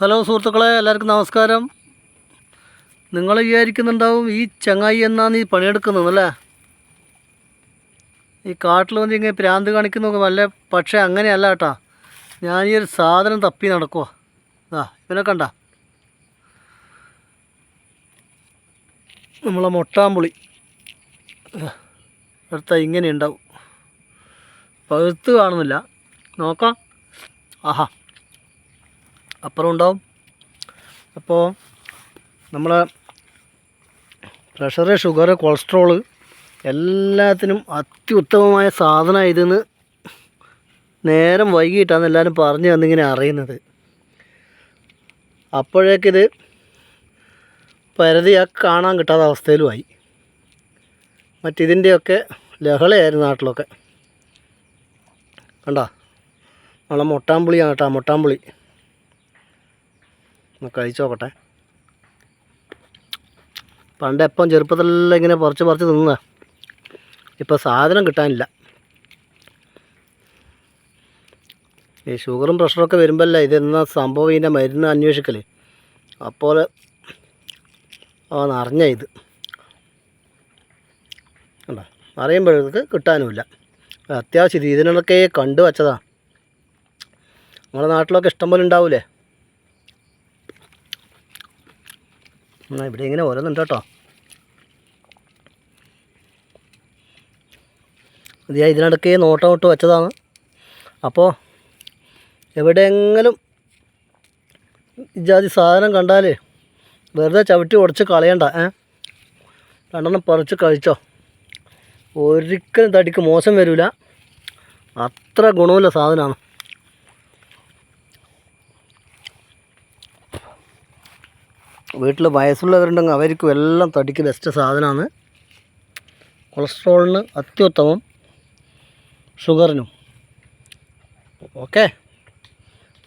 Hello സുഹൃത്തുക്കളെ എല്ലാവർക്കും നമസ്കാരം. നിങ്ങൾ വിചാരിക്കുന്നുണ്ടാവും ഈ ചങ്ങായി എന്നാണ് ഈ പണിയെടുക്കുന്നതല്ലേ ഈ കാട്ടിൽ വന്ന് ഇങ്ങനെ പ്രാന്ത് കാണിക്കുന്നൊക്കെ നല്ല പക്ഷേ അങ്ങനെയല്ല കേട്ടാ. ഞാൻ ഈ ഒരു സാധനം തപ്പി നടക്കുക ആ ഇവനെ കണ്ട. നമ്മളെ മൊട്ടാമ്പുളി. അടുത്ത ഇങ്ങനെ ഉണ്ടാവും. പഴുത്ത് കാണുന്നില്ല. നോക്കാം. ആഹാ. അപ്പുറം ഉണ്ടാവും അപ്പോൾ നമ്മൾ പ്രഷർ ഷുഗർ കൊളസ്ട്രോൾ എല്ലാത്തിനും അത്യുത്തമമായ സാധനം ഇതെന്ന് നേരം വൈകിട്ടാണ് എല്ലാവരും പറഞ്ഞു തന്നിങ്ങനെ അറിയുന്നത്. അപ്പോഴേക്കിത് പരതിയാ കാണാൻ കിട്ടാത്ത അവസ്ഥയിലുമായി. മറ്റിതിന്റെയൊക്കെ ലഹളയായിരുന്നു നാട്ടിലൊക്കെ. കണ്ടോ? നമ്മളെ മൊട്ടാമ്പുളിയാണ് കേട്ടോ മൊട്ടാമ്പുളി. ഒന്ന് കഴിച്ചു നോക്കട്ടെ. പണ്ട് എപ്പം ചെറുപ്പത്തിലെല്ലാം ഇങ്ങനെ പറിച്ച് പറിച്ച് തിന്നതാ ഇപ്പോൾ സാധനം കിട്ടാനില്ല. ഈ ഷുഗറും പ്രഷറൊക്കെ വരുമ്പോഴല്ല ഇതെന്നാ സംഭവം ഇതിന്റെ മരുന്ന് അന്വേഷിക്കൽ അപ്പോൾ ആ നിറഞ്ഞ ഇത്. കണ്ടോ? അറിയുമ്പോഴേക്ക് കിട്ടാനുമില്ല. അത്യാവശ്യം ഇത് ഇതിനൊക്കെ കണ്ടു വച്ചതാണ് നമ്മുടെ നാട്ടിലൊക്കെ ഇഷ്ടം പോലെ ഉണ്ടാവൂലേ എന്നാ ഇവിടെ ഇങ്ങനെ ഓരോന്നുണ്ട് കേട്ടോ. ഇത് ഇതിനിടയ്ക്ക് നോട്ടം ഇട്ട് വെച്ചതാണ്. അപ്പോൾ എവിടെയെങ്കിലും ഇജാതി സാധനം കണ്ടാൽ വെറുതെ ചവിട്ടി ഉടച്ച് കളയണ്ട ഏ? രണ്ടെണ്ണം പറിച്ച് കഴിച്ചോ. ഒരിക്കലും തടിക്ക് മോശം വരില്ല അത്ര ഗുണമുള്ള സാധനമാണ്. വീട്ടിൽ വയസ്സുള്ളവരുണ്ടെങ്കിൽ അവർക്കും എല്ലാം തടിക്ക് ബെസ്റ്റ് സാധനമാണ്. കൊളസ്ട്രോളിന് അത്യുത്തമം ഷുഗറിനും. ഓക്കെ.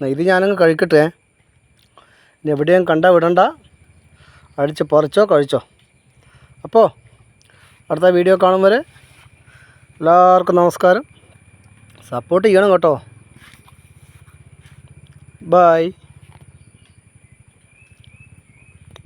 ഇത് ഞാനങ്ങ് കഴിക്കട്ടെ. ഇനി എവിടെയും കണ്ട വിടണ്ട. അടിച്ച് പറിച്ചോ കഴിച്ചോ. അപ്പോൾ അടുത്ത വീഡിയോ കാണും വരെ എല്ലാവർക്കും നമസ്കാരം. സപ്പോർട്ട് ചെയ്യണം കേട്ടോ. ബായ്